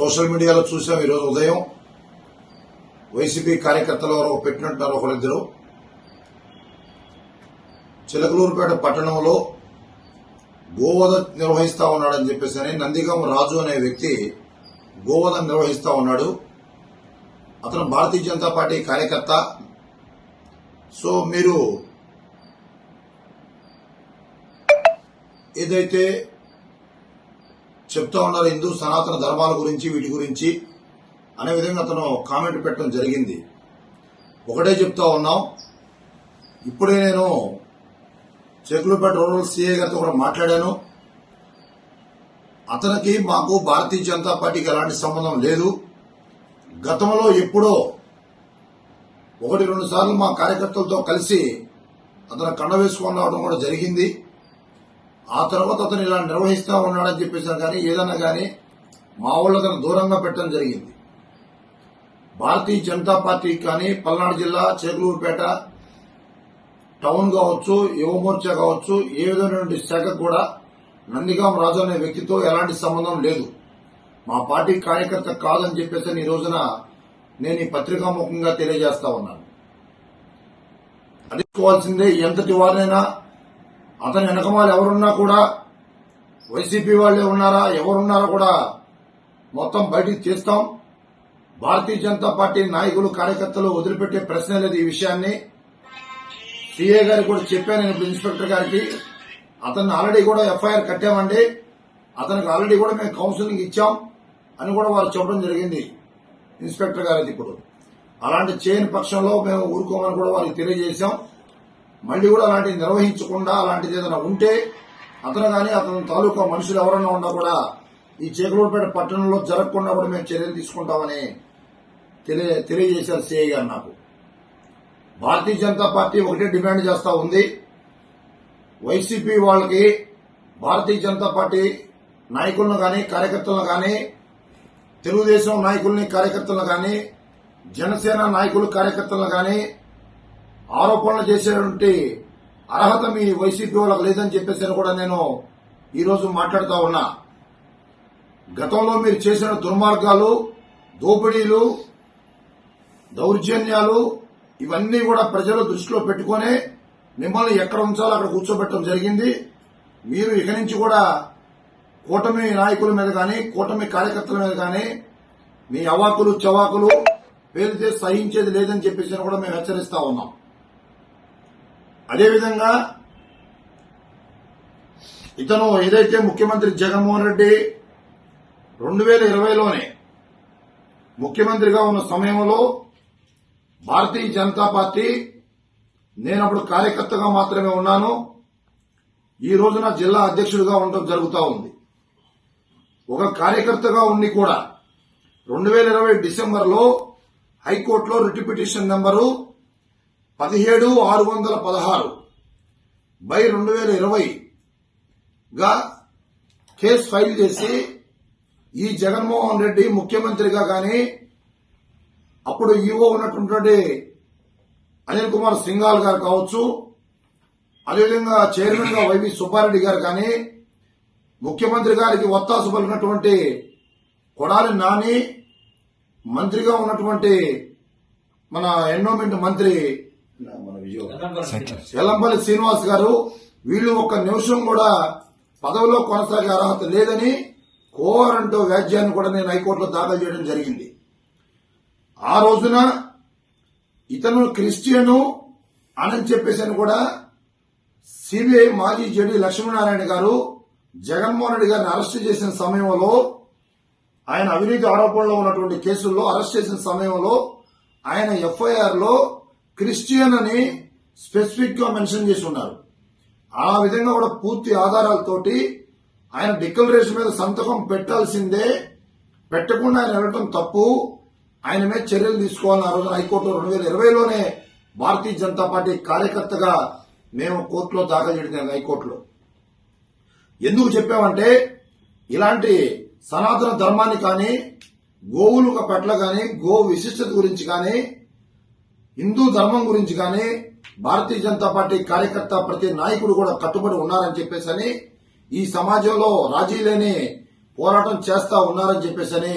Social మీడియాలో చూసాం ఈరోజు ఉదయం. వైసీపీ కార్యకర్తలు ఎవరో పెట్టినట్టున్నారు ఒకరిద్దరు. చిలకలూరుపేట పట్టణంలో గోవధ నిర్వహిస్తా ఉన్నాడని చెప్పేసి అని నందిగం రాజు అనే వ్యక్తి గోవధ నిర్వహిస్తా ఉన్నాడు. అతను భారతీయ జనతా పార్టీ కార్యకర్త. సో మీరు ఏదైతే చెప్తా ఉన్నారు హిందూ సనాతన ధర్మాల గురించి వీటి గురించి. అనే విధంగా అతను కామెంట్ పెట్టడం జరిగింది. ఒకటే చెప్తా ఉన్నాం. ఇప్పుడే నేను చెకులపేట రూరల్ సీఏ గారితో కూడా మాట్లాడాను. అతనికి మాకు భారతీయ జనతా పార్టీకి ఎలాంటి సంబంధం లేదు. గతంలో ఎప్పుడో ఒకటి రెండు సార్లు మా కార్యకర్తలతో కలిసి అతను కండ వేసుకొని రావడం కూడా జరిగింది. ఆ తర్వాత అతను ఇలా నిర్వహిస్తా ఉన్నాడని చెప్పేసారు కానీ ఏదన్నా కానీ మా వాళ్ళు అతను దూరంగా పెట్టడం జరిగింది. భారతీయ జనతా పార్టీ కానీ పల్నాడు జిల్లా చేకలూరుపేట టౌన్ కావచ్చు యువమోర్చా కావచ్చు ఏ విధమైనటువంటి శాఖకు కూడా నందిగాం రాజు అనే వ్యక్తితో ఎలాంటి సంబంధం లేదు. మా పార్టీ కార్యకర్త కాదని చెప్పేసి ఈ రోజున నేను ఈ పత్రికాముఖంగా తెలియజేస్తా ఉన్నాను. అడుక్కోవాల్సిందే ఎంతటి వారైనా అతని వెనకమాలు ఎవరున్నా కూడా వైసీపీ వాళ్ళే ఉన్నారా ఎవరున్నారా కూడా మొత్తం బయటికి తీస్తాం. భారతీయ జనతా పార్టీ నాయకులు కార్యకర్తలు వదిలిపెట్టే ప్రశ్న లేదు ఈ విషయాన్ని. సిఏ గారికి కూడా చెప్పాను నేను ఇప్పుడు ఇన్స్పెక్టర్ గారికి. అతన్ని ఆల్రెడీ కూడా ఎఫ్ఐఆర్ కట్టామండి. అతనికి ఆల్రెడీ కూడా మేము కౌన్సిలింగ్ ఇచ్చాం అని కూడా వారు చెప్పడం జరిగింది ఇన్స్పెక్టర్ గారు ఇప్పుడు. అలాంటి చేయని పక్షంలో మేము ఊరుకోమని కూడా వారికి తెలియజేశాం. మళ్ళీ కూడా అలాంటివి నిర్వహించకుండా అలాంటిది ఏదైనా ఉంటే అతను కానీ అతని తాలూకా మనుషులు ఎవరన్నా ఉన్నా కూడా ఈ చేకలూరుపేట పట్టణంలో జరగకుండా కూడా మేము చర్యలు తీసుకుంటామని తెలియ తెలియజేశారు సిఐ గారు నాకు. భారతీయ జనతా పార్టీ ఒకటే డిమాండ్ చేస్తూ ఉంది. వైసీపీ వాళ్ళకి భారతీయ జనతా పార్టీ నాయకులను కానీ కార్యకర్తలను కానీ తెలుగుదేశం నాయకుల్ని కార్యకర్తలను కానీ జనసేన నాయకులు కార్యకర్తలను కానీ ఆరోపణలు చేసేటువంటి అర్హత మీ వైసీపీ వాళ్ళకి లేదని చెప్పేసి కూడా నేను ఈరోజు మాట్లాడుతూ ఉన్నా. గతంలో మీరు చేసిన దుర్మార్గాలు దోపిడీలు దౌర్జన్యాలు ఇవన్నీ కూడా ప్రజలు దృష్టిలో పెట్టుకునే మిమ్మల్ని ఎక్కడ ఉంచాలో అక్కడ కూర్చోబెట్టడం జరిగింది. మీరు ఇక నుంచి కూడా కూటమి నాయకుల మీద కానీ కూటమి కార్యకర్తల మీద కానీ మీ అవాకులు చవాకులు పేలితే సహించేది లేదని చెప్పేసి కూడా మేము హెచ్చరిస్తా ఉన్నాం. అదేవిధంగా ఇతను ఏదైతే ముఖ్యమంత్రి జగన్మోహన్ రెడ్డి రెండు వేల ఇరవైలోనే ముఖ్యమంత్రిగా ఉన్న సమయంలో భారతీయ జనతా పార్టీ నేను అప్పుడు కార్యకర్తగా మాత్రమే ఉన్నాను. ఈ రోజున జిల్లా అధ్యక్షుడిగా ఉండటం జరుగుతూ ఉంది. ఒక కార్యకర్తగా ఉండి కూడా రెండు వేల ఇరవై డిసెంబర్లో హైకోర్టులో రిట్ పిటిషన్ నెంబరు పదిహేడు ఆరు వందల పదహారు బై రెండు వేల ఇరవైగా కేసు ఫైల్ చేసి ఈ జగన్మోహన్ రెడ్డి ముఖ్యమంత్రిగా కానీ అప్పుడు ఈవో ఉన్నటువంటి అనిల్ కుమార్ సింగాల్ గారు కావచ్చు అదేవిధంగా చైర్మన్గా వైవి సుబ్బారెడ్డి గారు కానీ ముఖ్యమంత్రి గారికి ఒత్తాసు పలికినటువంటి కొడాలి నాని మంత్రిగా ఉన్నటువంటి మన ఎన్నోమెంట్ మంత్రి మన విజయవాడ ఎల్లంపల్లి శ్రీనివాస్ గారు వీళ్ళు ఒక్క నిమిషం కూడా పదవిలో కొనసాగే అర్హత లేదని కోరంటూ వ్యాజ్యాన్ని కూడా నేను హైకోర్టులో దాఖలు చేయడం జరిగింది. ఆ రోజున ఇతను క్రిస్టియను అని చెప్పేసి అని కూడా సిబిఐ మాజీ జడ్జి లక్ష్మీనారాయణ గారు జగన్మోహన్ రెడ్డి గారిని అరెస్ట్ చేసిన సమయంలో ఆయన అవినీతి ఆరోపణలో ఉన్నటువంటి కేసుల్లో అరెస్ట్ చేసిన సమయంలో ఆయన ఎఫ్ఐఆర్లో క్రిస్టియన్ అని స్పెసిఫిక్గా మెన్షన్ చేసి ఉన్నారు. ఆ విధంగా కూడా పూర్తి ఆధారాలతోటి ఆయన డిక్లరేషన్ మీద సంతకం పెట్టాల్సిందే. పెట్టకుండా ఆయన వెళ్ళటం తప్పు. ఆయన మీద చర్యలు తీసుకోవాలని ఆ రోజున హైకోర్టులో రెండు వేల ఇరవైలోనే భారతీయ జనతా పార్టీ కార్యకర్తగా మేము కోర్టులో దాఖలు చేయడం హైకోర్టులో. ఎందుకు చెప్పామంటే ఇలాంటి సనాతన ధర్మాన్ని కానీ గోవుల పట్ల కానీ గో విశిష్టత గురించి కానీ హిందూ ధర్మం గురించి కానీ భారతీయ జనతా పార్టీ కార్యకర్త ప్రతి నాయకుడు కూడా కట్టుబడి ఉన్నారని చెప్పేసని ఈ సమాజంలో రాజీ లేని పోరాటం చేస్తా ఉన్నారని చెప్పేసని